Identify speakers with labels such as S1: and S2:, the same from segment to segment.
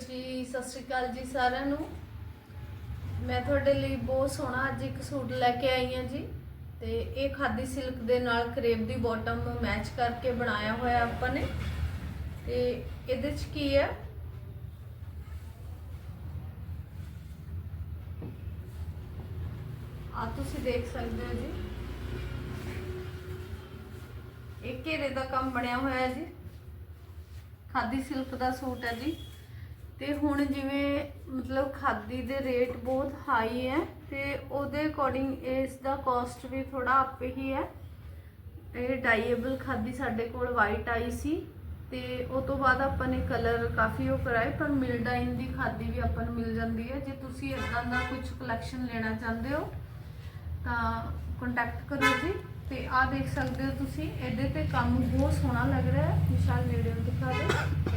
S1: ਜੀ, ਸਤਿ ਸ਼੍ਰੀ ਅਕਾਲ ਜੀ ਸਾਰਿਆਂ ਨੂੰ। ਮੈਂ ਤੁਹਾਡੇ ਲਈ ਬਹੁਤ ਸੋਹਣਾ ਅੱਜ ਇੱਕ ਸੂਟ ਲੈ ਕੇ ਆਈ ਹਾਂ ਜੀ। ਤੇ ਇਹ ਖਾਦੀ ਸਿਲਕ ਦੇ ਨਾਲ ਕਰੇਬ ਦੀ ਬਾਟਮ ਮੈਚ ਕਰਕੇ ਬਣਾਇਆ ਹੋਇਆ ਆਪਾਂ ਨੇ। ਤੇ ਇਹਦੇ ਚ ਕੀ ਹੈ? ਆ ਤੁਸੀਂ ਦੇਖ ਸਕਦੇ ਹੋ ਜੀ। ਇਹ ਘੇਰੇ ਦਾ ਕੰਮ ਬਣਿਆ ਹੋਇਆ ਹੈ ਜੀ। ਖਾਦੀ ਸਿਲਕ ਦਾ ਸੂਟ ਹੈ ਜੀ। ਤੇ ਹੁਣ ਜਿਵੇਂ ਮਤਲਬ ਖਾਦੀ ਦੇ ਰੇਟ ਬਹੁਤ ਹਾਈ ਹੈ ਤੇ ਉਹਦੇ ਅਕੋਰਡਿੰਗ ਇਸ ਦਾ ਕਾਸਟ ਵੀ ਥੋੜਾ ਆਪੇ ਹੀ ਹੈ। ਇਹ ਡਾਈਏਬਲ ਖਾਦੀ ਸਾਡੇ ਕੋਲ ਵਾਈਟ ਆਈ ਸੀ ਤੇ ਉਹ ਤੋਂ ਬਾਅਦ ਆਪਾਂ ਨੇ ਕਲਰ ਕਾਫੀ ਉਹ ਕਰਾਏ, ਪਰ ਮਿਲਡਾਈਨ ਦੀ ਖਾਦੀ ਵੀ ਆਪਾਂ ਨੂੰ ਮਿਲ ਜਾਂਦੀ ਹੈ। ਜੇ ਤੁਸੀਂ ਇਦਾਂ ਦਾ ਕੁਝ ਕਲੈਕਸ਼ਨ ਲੈਣਾ ਚਾਹੁੰਦੇ ਹੋ, ਤਾਂ ਕੰਟੈਕਟ ਕਰੋ ਜੀ ਤੇ ਆ ਦੇਖ ਸਕਦੇ ਹੋ ਤੁਸੀਂ, ਇਹਦੇ ਤੇ ਕੰਮ ਬਹੁਤ ਸੋਹਣਾ ਲੱਗ ਰਿਹਾ ਹੈ। ਵਿਸ਼ਾਲ ਨੇੜੇ ਦਿਖਾ ਦੇ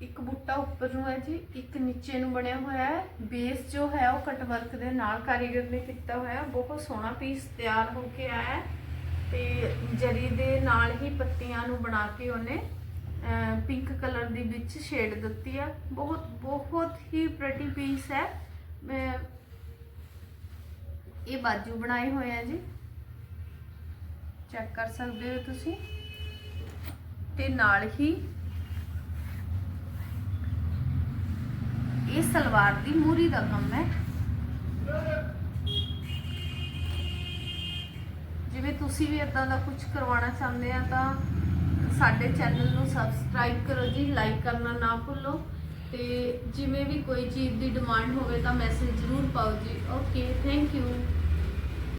S1: ਇੱਕ ਬੂਟਾ ਉੱਪਰ ਨੂੰ ਹੈ ਜੀ, ਇੱਕ ਨੀਚੇ ਨੂੰ ਬਣਿਆ ਹੋਇਆ ਹੈ। ਬੇਸ ਜੋ ਹੈ ਉਹ ਕਟਵਰਕ ਦੇ ਨਾਲ ਕਾਰੀਗਰ ਨੇ ਕੀਤਾ ਹੋਇਆ ਬਹੁਤ ਸੋਹਣਾ ਪੀਸ ਤਿਆਰ ਹੋ ਕੇ ਆਇਆ ਹੈ ਤੇ ਜਰੀ ਦੇ ਨਾਲ ਹੀ ਪੱਤੀਆਂ ਨੂੰ ਬਣਾ ਕੇ ਉਹਨੇ ਪਿੰਕ ਕਲਰ ਦੀ ਵਿੱਚ ਸ਼ੇਡ ਦਿੱਤੀ ਹੈ। ਬਹੁਤ ਬਹੁਤ ਹੀ ਪ੍ਰੈਟੀ ਪੀਸ ਹੈ। ਮੈਂ ਇਹ ਬਾਜੂ ਬਣਾਏ ਹੋਏ ਆ ਜੀ। ਚੈੱਕ ਕਰ ਸਕਦੇ ਹੋ ਤੁਸੀਂ। ਤੇ ਨਾਲ ਹੀ ਇਹ ਸਲਵਾਰ ਦੀ ਮੂਰੀ ਦਾ ਕੰਮ ਹੈ। ਜਿਵੇਂ ਤੁਸੀਂ ਵੀ ਇਦਾਂ ਦਾ ਕੁਝ ਕਰਵਾਉਣਾ ਚਾਹੁੰਦੇ ਆ ਤਾਂ ਸਾਡੇ ਚੈਨਲ ਨੂੰ ਸਬਸਕ੍ਰਾਈਬ ਕਰੋ ਜੀ ਲਾਈਕ ਕਰਨਾ ਨਾ ਭੁੱਲੋ। ਤੇ ਜਿਵੇਂ ਵੀ ਕੋਈ ਚੀਜ਼ ਦੀ ਡਿਮਾਂਡ ਹੋਵੇ ਤਾਂ ਮੈਸੇਜ ਜ਼ਰੂਰ ਪਾਓ ਜੀ। Okay thank you